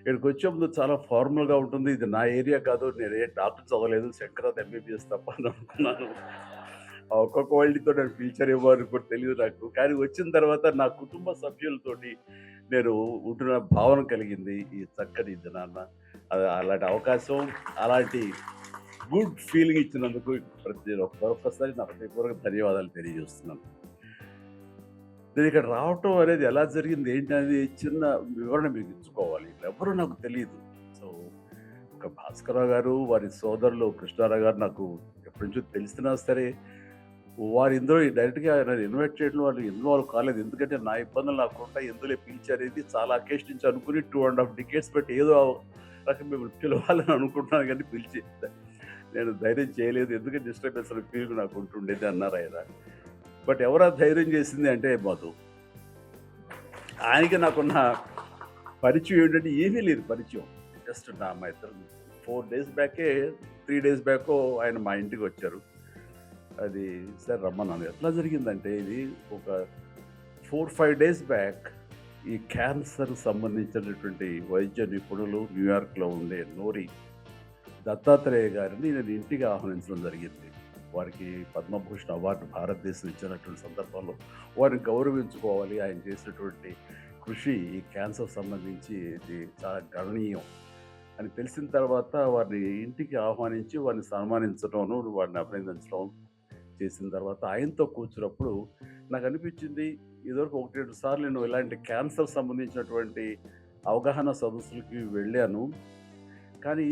Hmm. ఇక్కడికి వచ్చే ముందు చాలా ఫార్మల్గా ఉంటుంది. ఇది నా ఏరియా కాదు నేను ఏ డాక్టర్ చదవలేదు. శంకరాత్ ఎంబీబీఎస్ తప్ప అని అనుకున్నాను. ఆ ఒక్కొక్క వాళ్ళతో నేను ఫ్యూచర్ ఇవ్వాలని కూడా తెలియదు నాకు. కానీ వచ్చిన తర్వాత నా కుటుంబ సభ్యులతోటి నేను ఉంటున్న భావన కలిగింది ఈ చక్కని దినాన్న అది అలాంటి అవకాశం అలాంటి గుడ్ ఫీలింగ్ ఇచ్చినందుకు ప్రతి ఒక్కసారి నా హృదయపూర్వక ధన్యవాదాలు తెలియజేస్తున్నాను. నేను ఇక్కడ రావటం అనేది ఎలా జరిగింది? ఏంటి అనేది చిన్న వివరణ మీకు ఇచ్చుకోవాలి. ఎవరు నాకు తెలియదు సో ఒక భాస్కరరావు గారు వారి సోదరులు కృష్ణారావు గారు నాకు ఎప్పటి నుంచో తెలిసినా సరే వారు ఇందులో డైరెక్ట్గా నన్ను ఇన్వైట్ చేయడం వాళ్ళు ఇన్వాల్వ్ కాలేదు. ఎందుకంటే నా ఇబ్బందులు నాకుండా ఎందులో పిలిచారేది చాలా అకేషన్ నుంచి అనుకుని టూ అండ్ హాఫ్ డికేట్స్ పెట్టి ఏదో రకం మిమ్మల్ని పిలవాలని అనుకుంటున్నాను కానీ పిలిచి నేను ధైర్యం చేయలేదు. ఎందుకంటే డిస్టర్బెన్స్ ఫీల్ నాకు ఉంటుండేది అన్నారు ఆయన బట్ ఎవరా ధైర్యం చేసింది అంటే మధు ఆయనకి నాకున్న పరిచయం ఏంటంటే ఏమీ లేదు పరిచయం. జస్ట్ నా మా ఇద్దరు ఫోర్ డేస్ బ్యాకే త్రీ డేస్ బ్యాక్ ఆయన మా ఇంటికి వచ్చారు. అది సార్ రమ్మన్నాను. ఎట్లా జరిగిందంటే ఇది ఒక ఫోర్ ఫైవ్ డేస్ బ్యాక్ ఈ క్యాన్సర్ సంబంధించినటువంటి వైద్య నిపుణులు న్యూయార్క్లో ఉండే నోరి దత్తాత్రేయ గారిని నేను ఇంటికి ఆహ్వానించడం జరిగింది. వారికి పద్మభూషణ్ అవార్డు భారతదేశం ఇచ్చినటువంటి సందర్భంలో వారిని గౌరవించుకోవాలి. ఆయన చేసినటువంటి కృషి ఈ క్యాన్సర్ సంబంధించి ఇది చాలా గణనీయం అని తెలిసిన తర్వాత వారిని ఇంటికి ఆహ్వానించి వారిని సన్మానించడం వారిని అభినందించడం చేసిన తర్వాత ఆయనతో కూర్చున్నప్పుడు నాకు అనిపించింది ఇదివరకు ఒకటి రెండు సార్లు నేను ఇలాంటి క్యాన్సర్ సంబంధించినటువంటి అవగాహన సదస్సులకి వెళ్ళాను. కానీ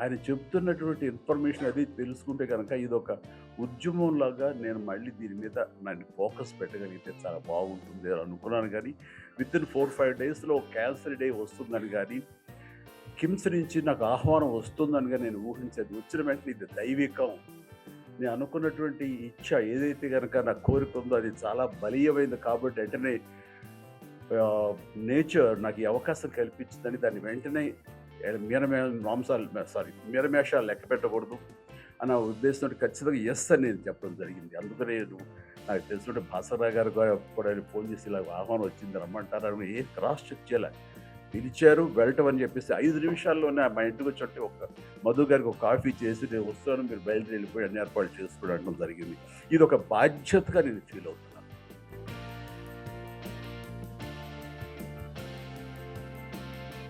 ఆయన చెప్తున్నటువంటి ఇన్ఫర్మేషన్ అది తెలుసుకుంటే కనుక ఇది ఒక ఉద్యమంలాగా నేను మళ్ళీ దీని మీద నన్ను ఫోకస్ పెట్టగలిగితే చాలా బాగుంటుంది అని అనుకున్నాను కానీ విత్ ఇన్ ఫోర్ ఫైవ్ డేస్లో క్యాన్సర్ డే వస్తుందని కానీ కిమ్స్ నుంచి నాకు ఆహ్వానం వస్తుందని కానీ నేను ఊహించేది వచ్చిన వెంటనే ఇది దైవికం. నేను అనుకున్నటువంటి ఇచ్చ ఏదైతే కనుక నా కోరిక ఉందో అది చాలా బలీయమైంది కాబట్టి వెంటనే నేచర్ నాకు ఈ అవకాశం కల్పించిందని దాన్ని వెంటనే మీరమే మాంసాలు సారీ మీరమేషాలు లెక్క పెట్టకూడదు అన్న ఉద్దేశంతో ఖచ్చితంగా ఎస్ అని నేను చెప్పడం జరిగింది. అందుకనే నేను నాకు తెలిసినట్టు భాస్కరరావు గారు కూడా ఆయన ఫోన్ చేసి ఇలా ఆహ్వానం వచ్చింది రమ్మంటారు. ఏ క్రాస్ చెక్ చేయలే? పిలిచారు వెళ్ళటం అని చెప్పేసి ఐదు నిమిషాల్లోనే మా ఇంటికి వచ్చి ఒక మధు గారికి ఒక కాఫీ చేసి నేను వస్తాను మీరు బయలుదేరి వెళ్ళిపోయి అన్ని ఏర్పాట్లు చేసుకోవడం జరిగింది. ఇది ఒక బాధ్యతగా నేను ఫీల్ అవుతాను